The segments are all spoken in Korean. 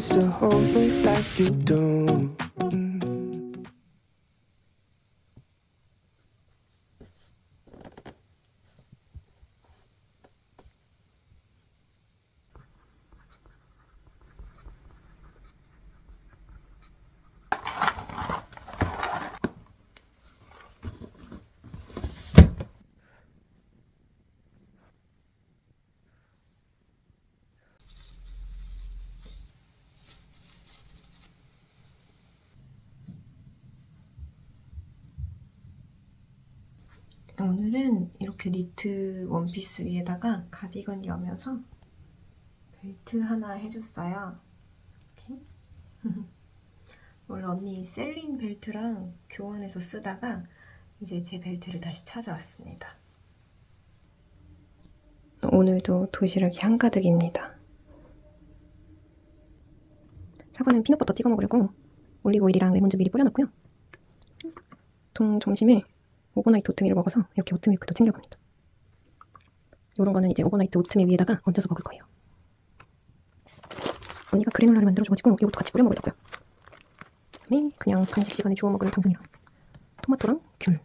and still hold me like you do. 오늘은 이렇게 니트 원피스 위에다가 가디건 여며서 벨트 하나 해줬어요. 이렇게. 원래 언니 셀린 벨트랑 교환해서 쓰다가 이제 제 벨트를 다시 찾아왔습니다. 오늘도 도시락이 한가득입니다. 사과는 피넛버터 찍어 먹으려고 올리브오일이랑 레몬즙 미리 뿌려놨고요. 보통 점심에 오버나이트 오트밀을 먹어서 이렇게 오트밀크도 챙겨갑니다. 이런 거는 이제 오버나이트 오트밀 위에다가 얹어서 먹을 거예요. 언니가 그래놀라를 만들어줘가지고 이것도 같이 뿌려 먹으려고요. 그다음에 그냥 간식 시간에 주워 먹을 당근이랑 토마토랑 귤.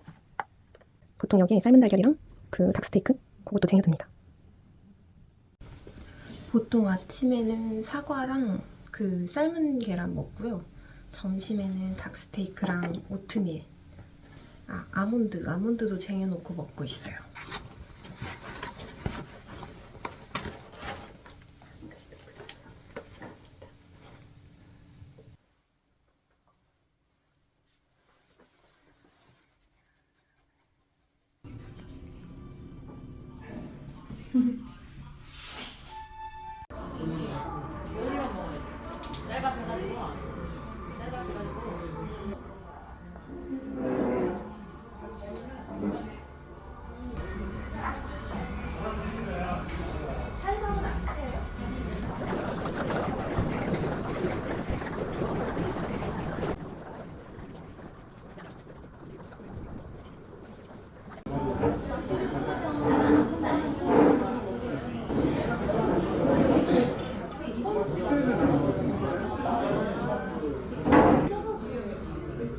보통 여기에 삶은 달걀이랑 그 닭스테이크 그것도 챙겨둡니다. 보통 아침에는 사과랑 그 삶은 계란 먹고요. 점심에는 닭스테이크랑 오트밀 아, 아몬드. 아몬드도 쟁여놓고 먹고 있어요.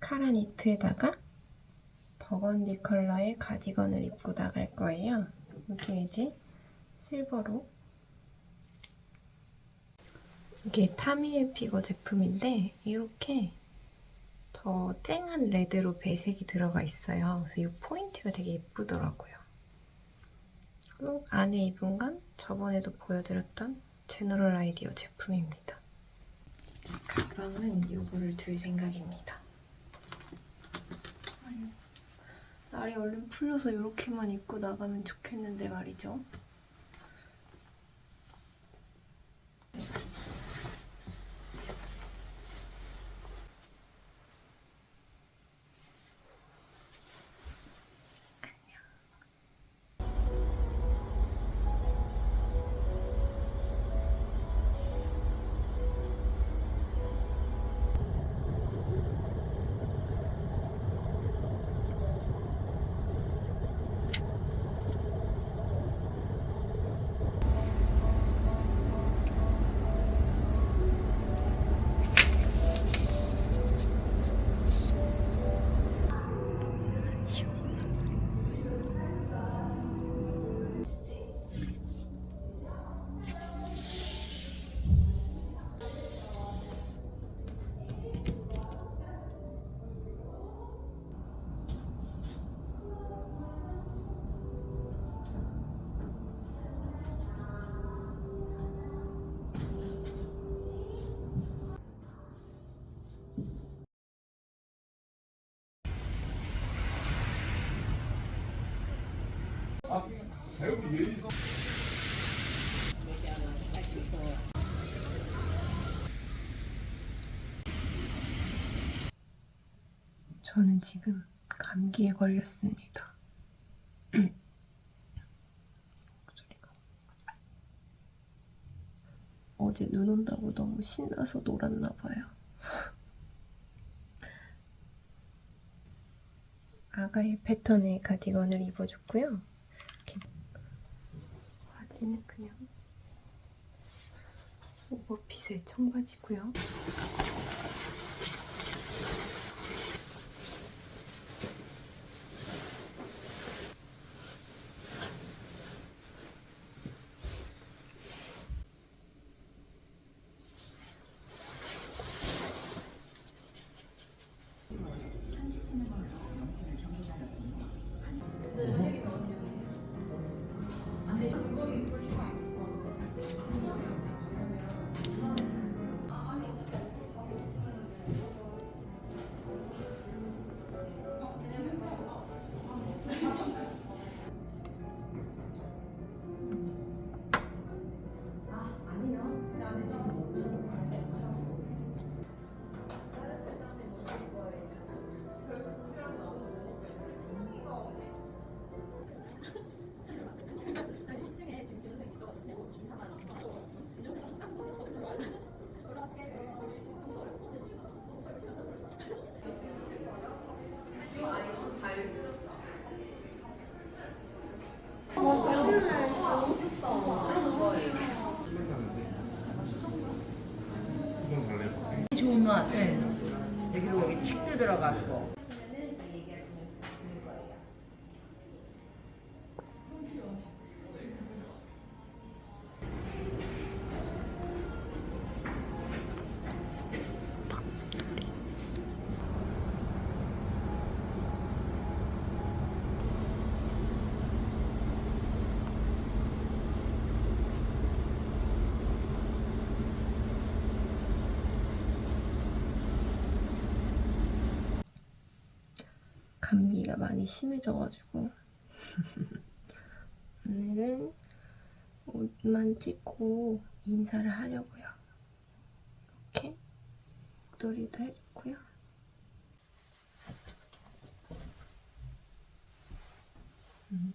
카라 니트에다가 버건디 컬러의 가디건을 입고 나갈 거예요. 이게 이제 실버로 이게 타미엘 피거 제품인데 이렇게 더 쨍한 레드로 배색이 들어가 있어요. 그래서 이 포인트가 되게 예쁘더라고요. 그리고 안에 입은 건 저번에도 보여드렸던 제너럴 아이디어 제품입니다. 가방은 이거를 들 생각입니다. 날이 얼른 풀려서 이렇게만 입고 나가면 좋겠는데 말이죠. 저는 지금 감기에 걸렸습니다. 어제 눈 온다고 너무 신나서 놀았나 봐요. 아가의 패턴의 가디건을 입어줬고요. 이렇게 바지는 그냥 오버핏의 청바지고요. 맛. 네. 여기로 여기 칡도 들어갔고. 감기가 많이 심해져가지고 오늘은 옷만 찍고 인사를 하려고요. 이렇게 목도리도 해줬고요. 음.